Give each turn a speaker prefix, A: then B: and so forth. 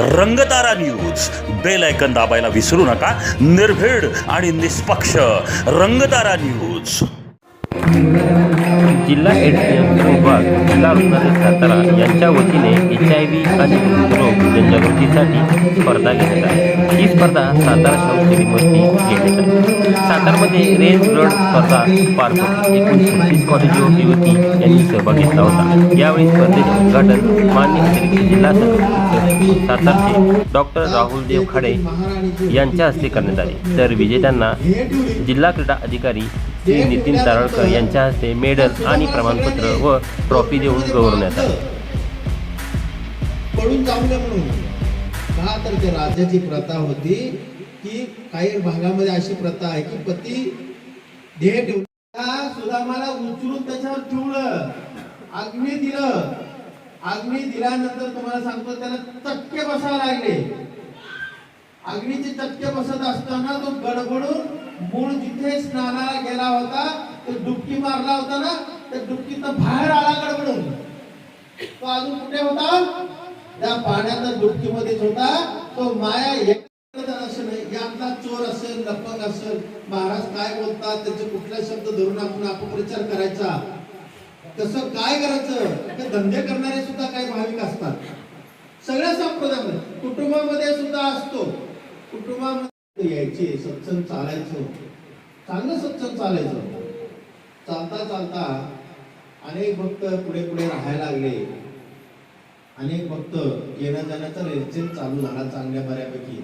A: Rangtara news bell ऐकन दाबायला विसरू नका. निर्भीड आणि निष्पक्ष रंगतारा न्यूज
B: जिल्हा एड्स नियंत्रण विभाग जिल्हा रुग्णालय सातारा यांच्या वतीने एच आय व्ही आणि हृदरोग जनजागृतीसाठी स्पर्धा घेण्यात आली. ही स्पर्धा सातारा शाहूस्टेडियमवरती घेण्यात आली सातारमध्ये रेड ब्लड स्पर्धा पार पडली. एकूण छत्तीस कॉलेज युवती यांनी सहभाग घेतला होता. यावेळी स्पर्धेचे उद्घाटन मान्य अतिरिक्त जिल्हा सातारचे डॉक्टर राहुल देव खाडे यांच्या हस्ते करण्यात आले. तर विजेत्यांना जिल्हा क्रीडा अधिकारी श्री नितीन तारळकर यांच्या हस्ते मेडल आणि प्रमाणपत्र व ट्रॉफी देऊन गौरवण्यात आले.
C: जाऊ नये म्हणून. का तर ते राज्याची प्रथा होती की काही भागामध्ये अशी प्रथा आहे की पती ध्येय त्या सुदामाला उचलून त्याच्यावर ठेवलं. अग्नी दिलं. अग्नी दिल्यानंतर तुम्हाला सांगतो त्याला चटके बसायला लागले. अग्नीचे चटके बसत असताना तो गडबडून मूळ जिथे स्नानाला गेला होता तो डुबकी मारला होता ना त्या तर बाहेर आला गडबडून तो अजून कुठे होता? त्या पाण्याच्या डुबकीमध्येच होता. तो माया एक नाही यातला चोर असेल लपक असेल महाराज काय बोलतात? त्याचे कुठला शब्द धरून आपण अपप्रचार करायचा? तसं काय करायचं? ते धंदे करणारे सुद्धा काही भाविक असतात. सगळ्या संप्रदायामध्ये कुटुंबामध्ये सुद्धा असतो. कुटुंबामध्ये यायचे सत्संग चालायचं चांगलं सत्संग चालायचं चालता चालता अनेक भक्त पुढे पुढे राहायला लागले. अनेक भक्त येण्या जाण्याचा रेलचेल चालू झाला चांगल्या बऱ्यापैकी.